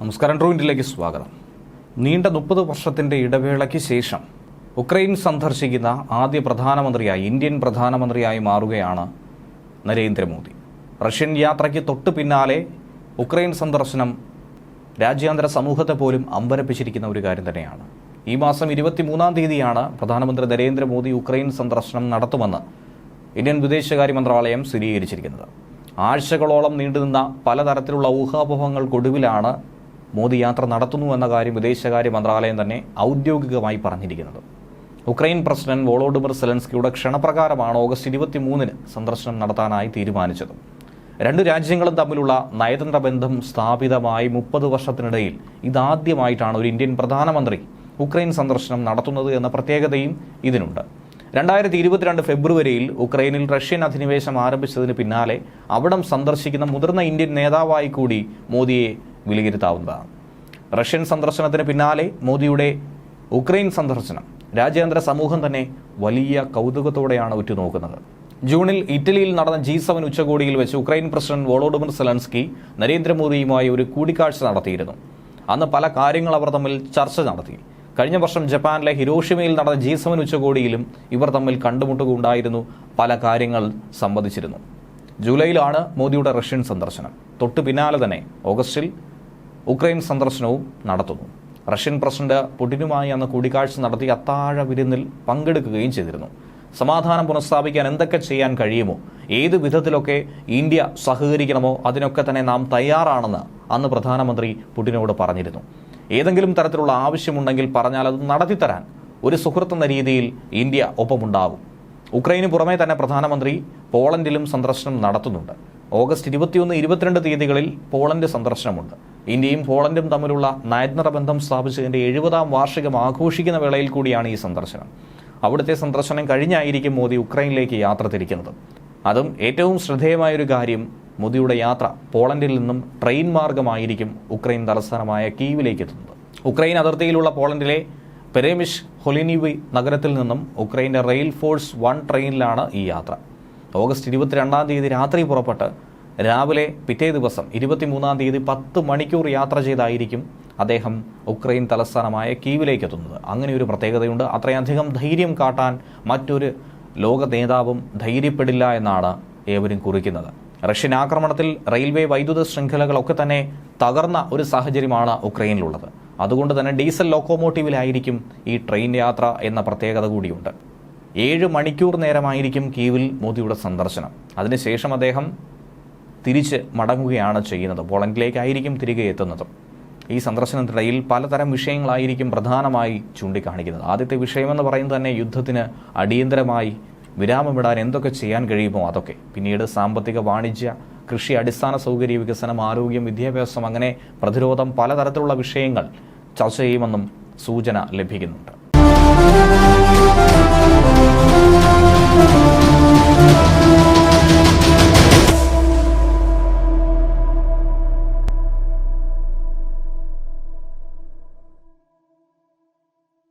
നമസ്കാരം ട്രൂവിന്റിലേക്ക് സ്വാഗതം. നീണ്ട മുപ്പത് വർഷത്തിന്റെ ഇടവേളയ്ക്ക് ശേഷം ഉക്രൈൻ സന്ദർശിക്കുന്ന ആദ്യ പ്രധാനമന്ത്രിയായി ഇന്ത്യൻ പ്രധാനമന്ത്രിയായി മാറുകയാണ് നരേന്ദ്രമോദി. റഷ്യൻ യാത്രയ്ക്ക് തൊട്ടു പിന്നാലെ ഉക്രൈൻ സന്ദർശനം രാജ്യാന്തര സമൂഹത്തെ പോലും അമ്പരപ്പിച്ചിരിക്കുന്ന ഒരു കാര്യം തന്നെയാണ്. ഈ മാസം ഇരുപത്തിമൂന്നാം തീയതിയാണ് പ്രധാനമന്ത്രി നരേന്ദ്രമോദി ഉക്രൈൻ സന്ദർശനം നടത്തുമെന്ന് ഇന്ത്യൻ വിദേശകാര്യ മന്ത്രാലയം സ്ഥിരീകരിച്ചിരിക്കുന്നത്. ആഴ്ചകളോളം നീണ്ടുനിന്ന പലതരത്തിലുള്ള ഊഹാപോഹങ്ങൾക്കൊടുവിലാണ് മോദി യാത്ര നടത്തുന്നു എന്ന കാര്യം വിദേശകാര്യ മന്ത്രാലയം തന്നെ ഔദ്യോഗികമായി പറഞ്ഞിരിക്കുന്നത്. ഉക്രൈൻ പ്രസിഡന്റ് വോളോഡിമിർ സെലൻസ്കിയുടെ ക്ഷണപ്രകാരമാണ് ഓഗസ്റ്റ് ഇരുപത്തി മൂന്നിന് സന്ദർശനം നടത്താനായി തീരുമാനിച്ചത്. രണ്ട് രാജ്യങ്ങളും തമ്മിലുള്ള നയതന്ത്ര ബന്ധം സ്ഥാപിതമായി മുപ്പത് വർഷത്തിനിടയിൽ ഇതാദ്യമായിട്ടാണ് ഒരു ഇന്ത്യൻ പ്രധാനമന്ത്രി ഉക്രൈൻ സന്ദർശനം നടത്തുന്നത് എന്ന പ്രത്യേകതയും ഇതിനുണ്ട്. രണ്ടായിരത്തി ഇരുപത്തിരണ്ട് ഫെബ്രുവരിയിൽ ഉക്രൈനിൽ റഷ്യൻ അധിനിവേശം ആരംഭിച്ചതിന് പിന്നാലെ അവിടം സന്ദർശിക്കുന്ന മുതിർന്ന ഇന്ത്യൻ നേതാവായി കൂടി മോദിയെ വിലയിരുത്താവുന്നതാണ്. റഷ്യൻ സന്ദർശനത്തിന് പിന്നാലെ മോദിയുടെ ഉക്രൈൻ സന്ദർശനം. രാജ്യാന്തര സമൂഹം തന്നെ വലിയ കൗതുകത്തോടെയാണ് ഉറ്റുനോക്കുന്നത്. ജൂണിൽ ഇറ്റലിയിൽ നടന്ന ജി സെവൻ ഉച്ചകോടിയിൽ വെച്ച് ഉക്രൈൻ പ്രസിഡന്റ് വോളോഡിമർ സെലൻസ്കി നരേന്ദ്രമോദിയുമായി ഒരു കൂടിക്കാഴ്ച നടത്തിയിരുന്നു. അന്ന് പല കാര്യങ്ങൾ അവർ തമ്മിൽ ചർച്ച നടത്തി. കഴിഞ്ഞ വർഷം ജപ്പാനിലെ ഹിരോഷിമയിൽ നടന്ന ജി സെവൻ ഉച്ചകോടിയിലും ഇവർ തമ്മിൽ കണ്ടുമുട്ടുകയുണ്ടായിരുന്നു പല കാര്യങ്ങൾ സംബന്ധിച്ചിരുന്നു ജൂലൈയിലാണ് മോദിയുടെ റഷ്യൻ സന്ദർശനം. തൊട്ടു പിന്നാലെ തന്നെ ഓഗസ്റ്റിൽ ഉക്രൈൻ സന്ദർശനവും നടത്തുന്നു. റഷ്യൻ പ്രസിഡന്റ് പുടിനുമായി അന്ന് കൂടിക്കാഴ്ച നടത്തി അത്താഴ വിരുന്നിൽ പങ്കെടുക്കുകയും ചെയ്തിരുന്നു. സമാധാനം പുനഃസ്ഥാപിക്കാൻ എന്തൊക്കെ ചെയ്യാൻ കഴിയുമോ ഏത് വിധത്തിലൊക്കെ ഇന്ത്യ സഹകരിക്കണമോ അതിനൊക്കെ തന്നെ നാം തയ്യാറാണെന്ന് അന്ന് പ്രധാനമന്ത്രി പുടിനോട് പറഞ്ഞിരുന്നു. ഏതെങ്കിലും തരത്തിലുള്ള ആവശ്യമുണ്ടെങ്കിൽ പറഞ്ഞാൽ അത് നടത്തിത്തരാൻ ഒരു സുഹൃത്ത് എന്ന രീതിയിൽ ഇന്ത്യ ഒപ്പമുണ്ടാകും ഉക്രൈന് പുറമെ തന്നെ പ്രധാനമന്ത്രി പോളണ്ടിലും സന്ദർശനം നടത്തുന്നുണ്ട്. ഓഗസ്റ്റ് ഇരുപത്തിയൊന്ന് ഇരുപത്തിരണ്ട് തീയതികളിൽ പോളണ്ട് സന്ദർശനമുണ്ട്. ഇന്ത്യയും പോളണ്ടും തമ്മിലുള്ള നയതന്ത്ര ബന്ധം സ്ഥാപിച്ചതിന്റെ എഴുപതാം വാർഷികം ആഘോഷിക്കുന്ന വേളയിൽ കൂടിയാണ് ഈ സന്ദർശനം. അവിടുത്തെ സന്ദർശനം കഴിഞ്ഞായിരിക്കും മോദി ഉക്രൈനിലേക്ക് യാത്ര തിരിക്കുന്നത്. അതും ഏറ്റവും ശ്രദ്ധേയമായൊരു കാര്യം മോദിയുടെ യാത്ര പോളണ്ടിൽ നിന്നും ട്രെയിൻ മാർഗമായിരിക്കും ഉക്രൈൻ തലസ്ഥാനമായ കീവിലേക്ക് എത്തുന്നത്. ഉക്രൈൻ അതിർത്തിയിലുള്ള പോളണ്ടിലെ പെരേമിഷ് ഹൊലിനിവി നഗരത്തിൽ നിന്നും ഉക്രൈന്റെ റെയിൽ ഫോഴ്സ് വൺ ട്രെയിനിലാണ് ഈ യാത്ര. ഓഗസ്റ്റ് ഇരുപത്തിരണ്ടാം തീയതി രാത്രി പുറപ്പെട്ട് രാവിലെ പിറ്റേ ദിവസം ഇരുപത്തിമൂന്നാം തീയതി പത്ത് മണിക്കൂർ യാത്ര ചെയ്തായിരിക്കും അദ്ദേഹം ഉക്രൈൻ തലസ്ഥാനമായ കീവിലേക്ക് എത്തുന്നത് അങ്ങനെ ഒരു പ്രത്യേകതയുണ്ട്. അത്രയധികം ധൈര്യം കാട്ടാൻ മറ്റൊരു ലോക നേതാവും ധൈര്യപ്പെടില്ല എന്നാണ് ഏവരും കുറിക്കുന്നത്. റഷ്യൻ ആക്രമണത്തിൽ റെയിൽവേ വൈദ്യുത ശൃംഖലകളൊക്കെ തന്നെ തകർന്ന ഒരു സാഹചര്യമാണ് ഉക്രൈനിലുള്ളത്. അതുകൊണ്ട് തന്നെ ഡീസൽ ലോക്കോമോട്ടീവിലായിരിക്കും ഈ ട്രെയിൻ യാത്ര എന്ന പ്രത്യേകത കൂടിയുണ്ട്. ഏഴ് മണിക്കൂർ നേരമായിരിക്കും കീവിൽ മോദിയുടെ സന്ദർശനം. അതിനുശേഷം അദ്ദേഹം തിരിച്ച് മടങ്ങുകയാണ് ചെയ്യുന്നത്. പോളണ്ടിലേക്കായിരിക്കും തിരികെ എത്തുന്നത്. ഈ സന്ദർശനത്തിനിടയിൽ പലതരം വിഷയങ്ങളായിരിക്കും പ്രധാനമായി ചൂണ്ടിക്കാണിക്കുന്നത്. ആദ്യത്തെ വിഷയമെന്ന് പറയുന്നത് തന്നെ യുദ്ധത്തിന് അടിയന്തരമായി വിരാമമിടാൻ എന്തൊക്കെ ചെയ്യാൻ കഴിയുമോ അതൊക്കെ. പിന്നീട് സാമ്പത്തിക വാണിജ്യ കൃഷി അടിസ്ഥാന സൗകര്യ വികസനം ആരോഗ്യം വിദ്യാഭ്യാസം അങ്ങനെ പ്രതിരോധം പലതരത്തിലുള്ള വിഷയങ്ങൾ ചർച്ച ചെയ്യുമെന്നും സൂചന ലഭിക്കുന്നുണ്ട്.